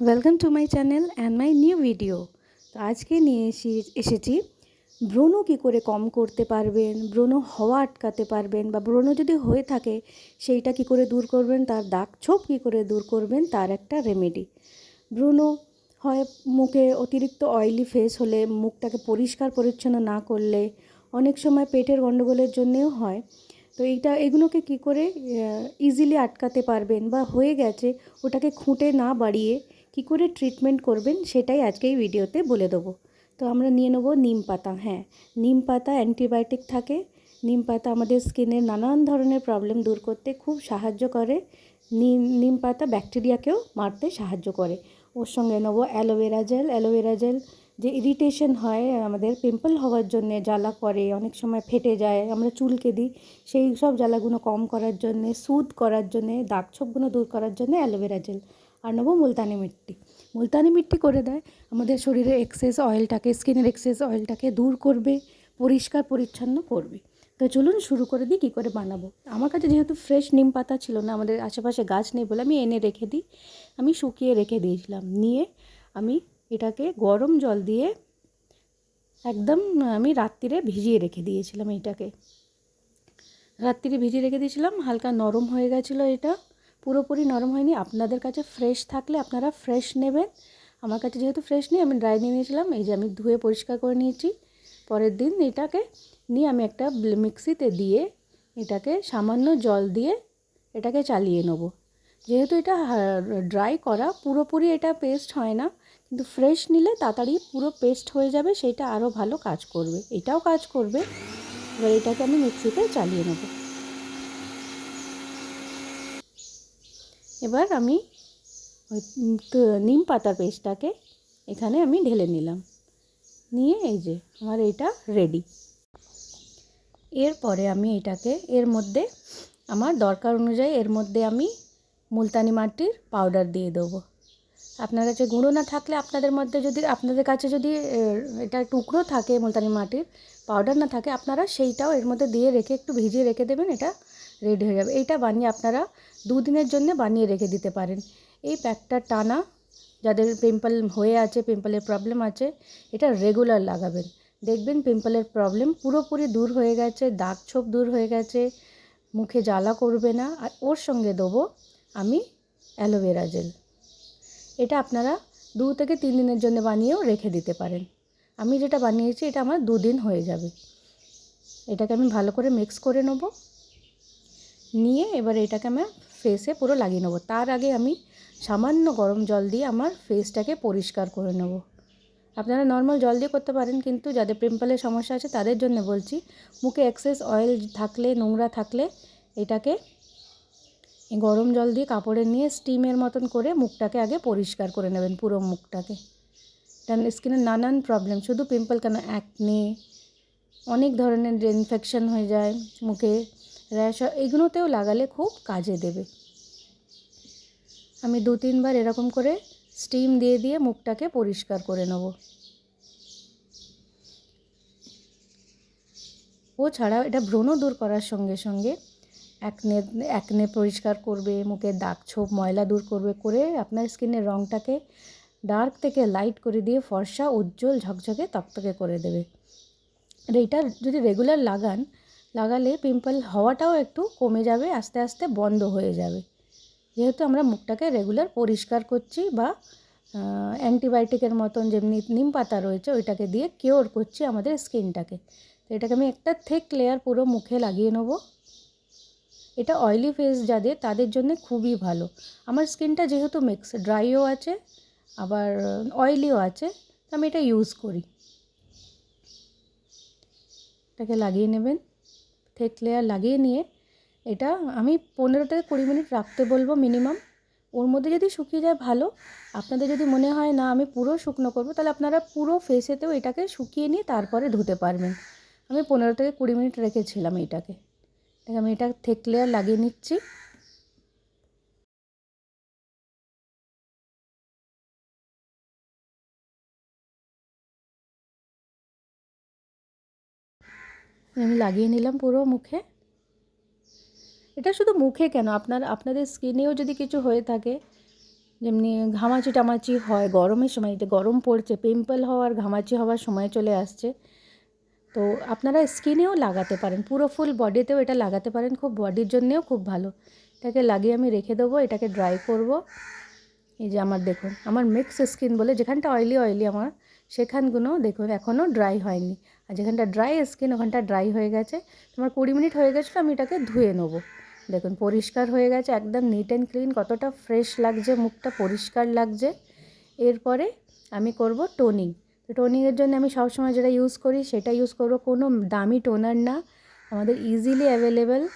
Welcome to my channel and my new video তো আজকে নিয়ে এসে এসেছি। ব্রণ কী করে কম করতে পারবেন? ব্রণ হওয়া আটকাতে পারবেন বা ব্রণ যদি হয়ে থাকে, সেইটা কী করে দূর করবেন? তার দাগ ছোপ কী করে দূর করবেন? তার একটা রেমেডি ব্রণ হয় মুখে অতিরিক্ত অয়েলি ফেস হলে, মুখটাকে পরিষ্কার পরিচ্ছন্ন না করলে অনেক সময় পেটের গণ্ডগোলের জন্যেও হয়। তো এইটা এগুলোকে কী করে ইজিলি আটকাতে পারবেন বা হয়ে গেছে, ওটাকে খুঁটে না বাড়িয়ে কী করে ট্রিটমেন্ট করবেন সেটাই আজকে এই ভিডিওতে বলে দেবো। তো আমরা নিয়ে নেব নিম পাতা হ্যাঁ নিম পাতা অ্যান্টিবায়োটিক থাকে। নিম পাতা আমাদের স্কিনের নানান ধরনের প্রবলেম দূর করতে খুব সাহায্য করে। নিম নিম পাতা ব্যাকটেরিয়াকেও মারতে সাহায্য করে। ওর সঙ্গে নেব aloe vera gel aloe vera gel যে ইরিটেশন হয় আমাদের পিম্পল হওয়ার জন্য, জ্বালা করে, অনেক সময় ফেটে যায়, আমরা চুলকে দিই, সেই সব জ্বালাগুলো কম করার জন্যে সুদ করার জন্যে, দাগ ছোপগুলো দূর করার জন্য অ্যালোভেরা জেল আর নেব মুলতানি মিট্টি। মুলতানি মিট্টি করে দেয়। আমাদের শরীরে এক্সেস অয়েলটাকে স্কিনের এক্সেস অয়েলটাকে দূর করবে, পরিষ্কার, পরিচ্ছন্ন করবে। তো চলুন শুরু করে দিই, কী করে বানাবো? আমার কাছে যেহেতু ফ্রেশ নিম পাতা ছিল না, আমাদের আশেপাশে গাছ নেই বলে আমি এনে রেখে দিই। আমি শুকিয়ে রেখে দিয়েছিলাম। নিয়ে আমি এটাকে গরম জল দিয়ে একদম, আমি রাত্রিরে ভিজিয়ে রেখে দিয়েছিলাম এটাকে রাত্রিরে ভিজিয়ে রেখে দিয়েছিলাম, হালকা নরম হয়ে গেছিল এটা। পুরোপুরি নরম হয়নি। আপনাদের কাছে ফ্রেশ থাকলে আপনারা ফ্রেশ নেবেন। আমার কাছে যেহেতু ফ্রেশ নেই, আমি ড্রাই নিয়ে নিয়েছিলাম। এই যে আমি ধুয়ে পরিষ্কার করে নিয়েছি। পরের দিন এটাকে নিয়ে আমি একটা মিক্সিতে দিয়ে এটাকে সামান্য জল দিয়ে এটাকে চালিয়ে নেব। যেহেতু এটা ড্রাই করা, পুরোপুরি এটা পেস্ট হয় না। কিন্তু ফ্রেশ নিলে তাড়াতাড়ি পুরো পেস্ট হয়ে যাবে, সেটা আরও ভালো কাজ করবে। এটাও কাজ করবে। এবার এটাকে আমি মিক্সিতে চালিয়ে নেব। এবার আমি ওই নিম পাতার পেস্টটাকে এখানে আমি ঢেলে নিলাম। নিয়ে এই যে আমার এটা রেডি এরপরে আমি এটাকে, এর মধ্যে আমার দরকার অনুযায়ী এর মধ্যে আমি মুলতানি মাটির পাউডার দিয়ে দেবো। আপনার কাছে গুঁড়ো না থাকলে আপনাদের মধ্যে যদি, আপনাদের কাছে যদি এটা টুকরো থাকে মুলতানি মাটির পাউডার না থাকে, আপনারা সেইটাও এর মধ্যে দিয়ে রেখে একটু ভিজিয়ে রেখে দেবেন, এটা রেডি হয়ে যাবে। এইটা বানিয়ে আপনারা দুদিনের জন্য বানিয়ে রেখে দিতে পারেন। এই প্যাকটা টানা, যাদের পিম্পল হয়ে আছে পিম্পলের প্রবলেম আছে, এটা রেগুলার লাগাবেন। দেখবেন পিম্পলের প্রবলেম পুরোপুরি দূর হয়ে গেছে, দাগ ছোপ দূর হয়ে গেছে, মুখে জ্বালা করবে না। আর ওর সঙ্গে দেবো আমি অ্যালোভেরা জেল এটা আপনারা দু থেকে তিন দিনের জন্য বানিয়েও রেখে দিতে পারেন। আমি যেটা বানিয়েছি, এটা আমার দুদিন হয়ে যাবে। এটাকে আমি ভালো করে মিক্স করে নেব। নিয়ে এবার এটাকে আমি ফেসে পুরো লাগিয়ে নেব। তার আগে আমি সামান্য গরম জল দিয়ে আমার ফেসটাকে পরিষ্কার করে নেব। আপনারা নর্মাল জল দিয়ে করতে পারেন, কিন্তু যাদের পিম্পলের সমস্যা আছে, তাদের জন্য বলছি, মুখে এক্সেস অয়েল থাকলে, নোংরা থাকলে এটাকে গরম জল দিয়ে কাপড়ে নিয়ে স্টিমের মতন করে মুখটাকে আগে পরিষ্কার করে নেবেন, পুরো মুখটাকে। কারণ স্কিনের নানান প্রবলেম শুধু পিম্পল কেন? অ্যাকনে অনেক ধরনের ইনফেকশন হয়ে যায় মুখে র্যাশ এগুলোতেও লাগালে খুব কাজে দেবে। আমি দু তিনবার এরকম করে স্টিম দিয়ে দিয়ে মুখটাকে পরিষ্কার করে নেব। ও ছাড়াও এটা ব্রণ দূর করার সঙ্গে সঙ্গে একনে একনে পরিষ্কার করবে মুখের দাগ ছোপ, ময়লা দূর করবে, করে আপনার স্কিনের রঙটাকে ডার্ক থেকে লাইট করে দিয়ে ফর্সা, উজ্জ্বল, ঝকঝকে, তকতকে করে দেবে। আর এইটা যদি রেগুলার লাগান, লাগালে পিম্পল হওয়াটাও একটু কমে যাবে, আস্তে আস্তে বন্ধ হয়ে যাবে। যেহেতু আমরা মুখটাকে রেগুলার পরিষ্কার করছি বা অ্যান্টিবায়োটিকের মতন যেমনি নিম পাতা রয়েছে, ওইটাকে দিয়ে কিওর করছি আমাদের স্কিনটাকে। তো এটাকে আমি একটা থেক লেয়ার পুরো মুখে লাগিয়ে নেব। এটা অয়েলি ফেস যাদের, তাদের জন্য খুবই ভালো। আমার স্কিনটা যেহেতু মিক্স ড্রাইও আছে, আবার অয়েলিও আছে আমি এটা ইউজ করি। এটাকে লাগিয়ে নেবেন থেক লেয়ার লাগিয়ে নিয়ে এটা আমি পনেরো থেকে কুড়ি মিনিট রাখতে বলব মিনিমাম ওর মধ্যে যদি শুকিয়ে যায় ভালো, আপনাদের যদি মনে হয় না আমি পুরো শুকনো করব, তাহলে আপনারা পুরো ফেসেতেও এটাকে শুকিয়ে নিয়ে তারপরে ধুতে পারবেন। আমি পনেরো থেকে কুড়ি মিনিট রেখেছিলাম এটাকে। আমি এটা থেক লেয়ার লাগিয়ে নিচ্ছি। আমি লাগিয়ে নিলাম পুরো মুখে। এটা শুধু মুখে কেন? আপনার, আপনাদের স্কিনেও যদি কিছু হয়ে থাকে, যেমনি ঘামাচি টামাচি হয়, গরমের সময় এটা গরম পড়ছে, পিম্পল হওয়ার, ঘামাচি হওয়ার সময় চলে আসছে। তো আপনারা স্কিনেও লাগাতে পারেন, পুরো ফুল বডিতেও এটা লাগাতে পারেন, খুব বডির জন্যেও খুব ভালো। এটাকে লাগিয়ে আমি রেখে দেবো, এটাকে ড্রাই করব। এই যে আমার দেখুন, আমার মিক্স স্কিন বলে যেখানটা অয়েলি অয়েলি আমার, সেখানগুলো দেখুন এখনও ড্রাই হয়নি। আর যেখানটা ড্রাই স্কিন, ওখানটা ড্রাই হয়ে গেছে। তোমার কুড়ি মিনিট হয়ে গেছিল, আমি এটাকে ধুয়ে নেব। দেখুন, পরিষ্কার হয়ে গেছে, একদম নিট অ্যান্ড ক্লিন কতটা ফ্রেশ লাগছে, মুখটা পরিষ্কার লাগছে। এরপরে আমি করব টোনিং তো টোনিংয়ের জন্য আমি সবসময় যেটা ইউজ করি, সেটা ইউজ করব। কোনো দামি টোনার না। আমাদের ইজিলি অ্যাভেলেবেল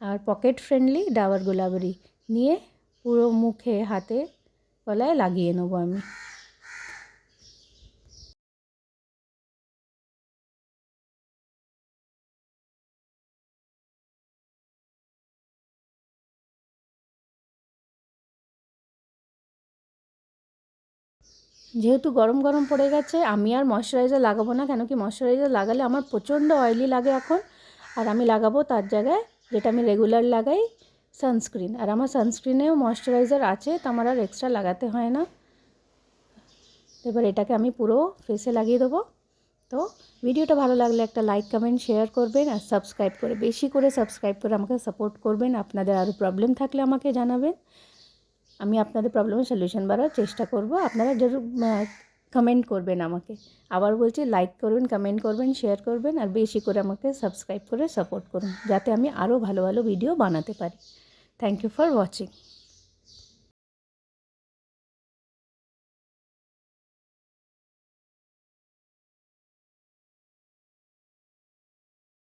আর পকেট ফ্রেন্ডলি ডাবার গোলাবরি। নিয়ে পুরো মুখে, হাতে, গলায় লাগিয়ে নেব আমি। যেহেতু গরম গরম পড়ে গেছে, আমি আর ময়শ্চারাইজার লাগাবো না। কেন কি ময়শ্চারাইজার লাগালে আমার প্রচণ্ড অয়েলি লাগে এখন। আর আমি লাগাবো তার জায়গায় যেটা আমি রেগুলার লাগাই সানস্ক্রিন আর আমার সানস্ক্রিনেও ময়শ্চারাইজার আছে, তো আমার আর এক্সট্রা লাগাতে হয় না। এবার এটাকে আমি পুরো ফেসে লাগিয়ে দেবো। তো ভিডিওটা ভালো লাগলে একটা লাইক কমেন্ট শেয়ার করবেন আর সাবস্ক্রাইব করে, বেশি করে সাবস্ক্রাইব করে আমাকে সাপোর্ট করবেন। আপনাদের আরও প্রবলেম থাকলে আমাকে জানাবেন। আমি আপনাদের প্রবলেমের সলিউশন বাড়ার চেষ্টা করব। আপনারা জরুর কমেন্ট করবেন আমাকে। আবার বলছি লাইক করবেন কমেন্ট করবেন শেয়ার করবেন, আর বেশি করে আমাকে সাবস্ক্রাইব করে সাপোর্ট করুন, যাতে আমি আরও ভালো ভালো ভিডিও বানাতে পারি। Thank you for watching